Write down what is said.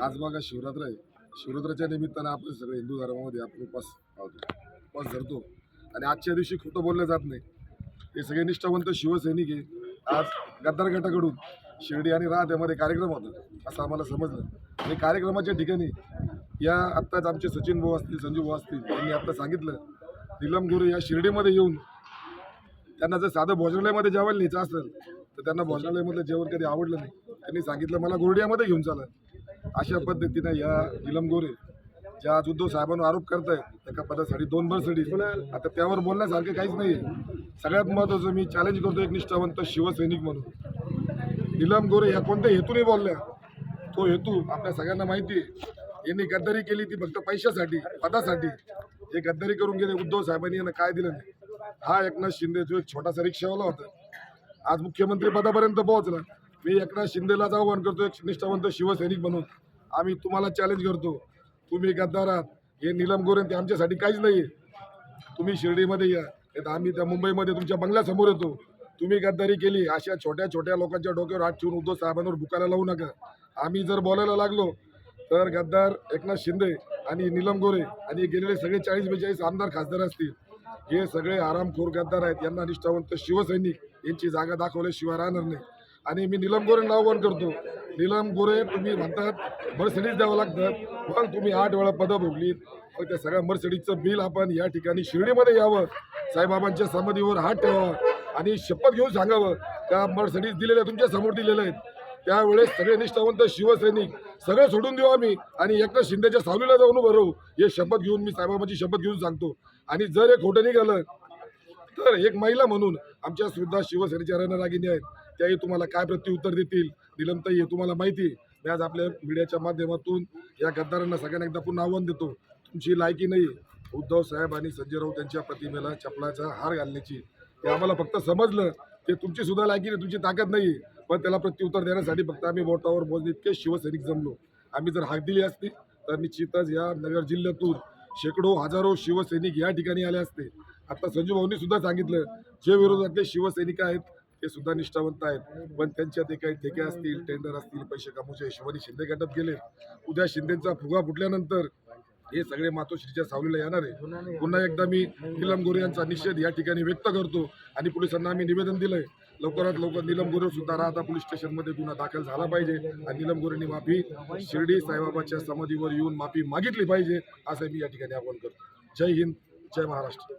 आज बघा शिवरात्र आहे. शिवरात्राच्या निमित्तानं आपण सगळे हिंदू धर्मामध्ये आपण उपास पावतो उपास धरतो. आणि आजच्या दिवशी खोटं बोललं जात नाही. हे सगळे निष्ठावंत शिवसैनिक आहे. आज गद्दार गटाकडून शिर्डी आणि राहत्यामध्ये कार्यक्रम होता. असं आम्हाला समजलं. आणि कार्यक्रमाच्या ठिकाणी या आत्ताच आमचे सचिन भाऊ असतील संजू भाऊ असतील यांनी आत्ता सांगितलं निलम गुरु या शिर्डीमध्ये येऊन त्यांना जर साधं भोजनालयामध्ये जेवायला न्यायचं असेल तर त्यांना भोजनालयामधलं जेवण कधी आवडलं नाही. त्यांनी सांगितलं मला गोरडियामध्ये घेऊन चाला. अशा पद्धतीनं या निलम गोरे ज्या आज उद्धव साहेबांवर आरोप करतायत एका पदासाठी दोन बरसाठी आता त्यावर बोलण्यासारखं काहीच नाही सगळ्यात महत्त्वाचं मी चॅलेंज करतो एक निष्ठावंत शिवसैनिक म्हणून. निलम गोरे या कोणत्या हेतूने बोलल्या? तो हेतू आपल्या सगळ्यांना माहिती आहे यांनी गद्दारी केली ती फक्त पैशासाठी पदासाठी. हे गद्दारी करून गेले उद्धव साहेबांनी यांना काय दिलं नाही. हा एकनाथ शिंदे जो एक छोटासा रिक्षावाला होता. आज मुख्यमंत्री पदापर्यंत पोहोचला. मी एकनाथ शिंदेलाच आव्हान करतो एक निष्ठावंत शिवसैनिक म्हणून. आम्ही तुम्हाला चॅलेंज करतो. तुम्ही गद्दार आहात. हे निलम गोरे ते आमच्यासाठी काहीच नाही तुम्ही शिर्डीमध्ये या. नाही आम्ही त्या मुंबईमध्ये तुमच्या बंगल्यासमोर येतो. तुम्ही गद्दारी केली. अशा छोट्या छोट्या लोकांच्या डोक्यावर हात ठेवून उद्धव साहेबांवर भुकायला लावू नका. आम्ही जर बोलायला लागलो तर गद्दार एकनाथ शिंदे आणि निलम गोरे आणि गेलेले सगळे चाळीस बेचाळीस आमदार खासदार असतील. हे सगळे आरामखोर गद्दार आहेत. यांना निष्ठावंत शिवसैनिक यांची जागा दाखवल्याशिवाय राहणार नाही. आणि मी निलम गोरेंना आव्हान करतो. निलम गोरे तुम्ही म्हणतात मर्सिडीज द्यावं लागतं. मग तुम्ही आठ वेळा पदं भोगलीत. मग त्या सगळ्या मर्सिडीजचं बिल आपण या ठिकाणी शिर्डीमध्ये यावं. साईबाबांच्या समाधीवर हात ठेवावा. आणि शपथ घेऊन सांगावं. त्या मर्सिडीज दिलेल्या तुमच्यासमोर दिलेल्या आहेत. त्यावेळेस सगळे निष्ठावंत शिवसैनिक सगळं सोडून देऊ आम्ही. आणि एकनाथ शिंदेच्या सावलीला जाऊन उभं राहू. हे शपथ घेऊन मी साईबाबाची शपथ घेऊन सांगतो. आणि जर हे खोटं निघालं तर एक महिला म्हणून आमच्या सुद्धा शिवसेनेच्या रणरागिणी आहेत. त्याही तुम्हाला काय प्रत्युत्तर देतील निलमताई हे तुम्हाला माहिती आहे. मी आज आपल्या मीडियाच्या माध्यमातून या गद्दारांना सगळ्यांना एकदा पुन्हा आव्हान देतो. तुमची लायकी नाही. उद्धव साहेब आणि संजय राऊत यांच्या प्रतिमेला चपलाचा हार घालण्याची. ते आम्हाला फक्त समजलं. ते तुमची सुद्धा लायकी नाही तुमची ताकद नाही. पण त्याला प्रत्युत्तर देण्यासाठी फक्त आम्ही बोटावर बोलणे इतके शिवसैनिक जमलो. आम्ही जर हाक दिली असती तर निश्चितच या नगर जिल्ह्यातून शेकडो हजारो शिवसैनिक या ठिकाणी आले असते. आता संजू भाऊंनी सुद्धा सांगितलं जे विरोधातले शिवसैनिक आहेत ते सुद्धा निष्ठावंत आहेत. पण त्यांच्या ते काही ठेके असतील टेंडर असतील पैसे कामूच्या हिशोबाने शिंदे गटात गेले उद्या शिंदेचा फुगा फुटल्यानंतर हे सगळे मातोश्रीच्या सावलीला येणार आहे. पुन्हा एकदा मी निलम गोरे यांचा निषेध या ठिकाणी व्यक्त करतो आणि पोलिसांना आम्ही निवेदन दिलंय. लवकरात लवकर निलम गोरे सुद्धा राहता पोलीस स्टेशनमध्ये गुन्हा दाखल झाला पाहिजे आणि निलम गोरेंनी माफी शिर्डी साईबाबाच्या समाधीवर येऊन माफी मागितली पाहिजे असं मी या ठिकाणी आवाहन करतो. जय हिंद जय महाराष्ट्र.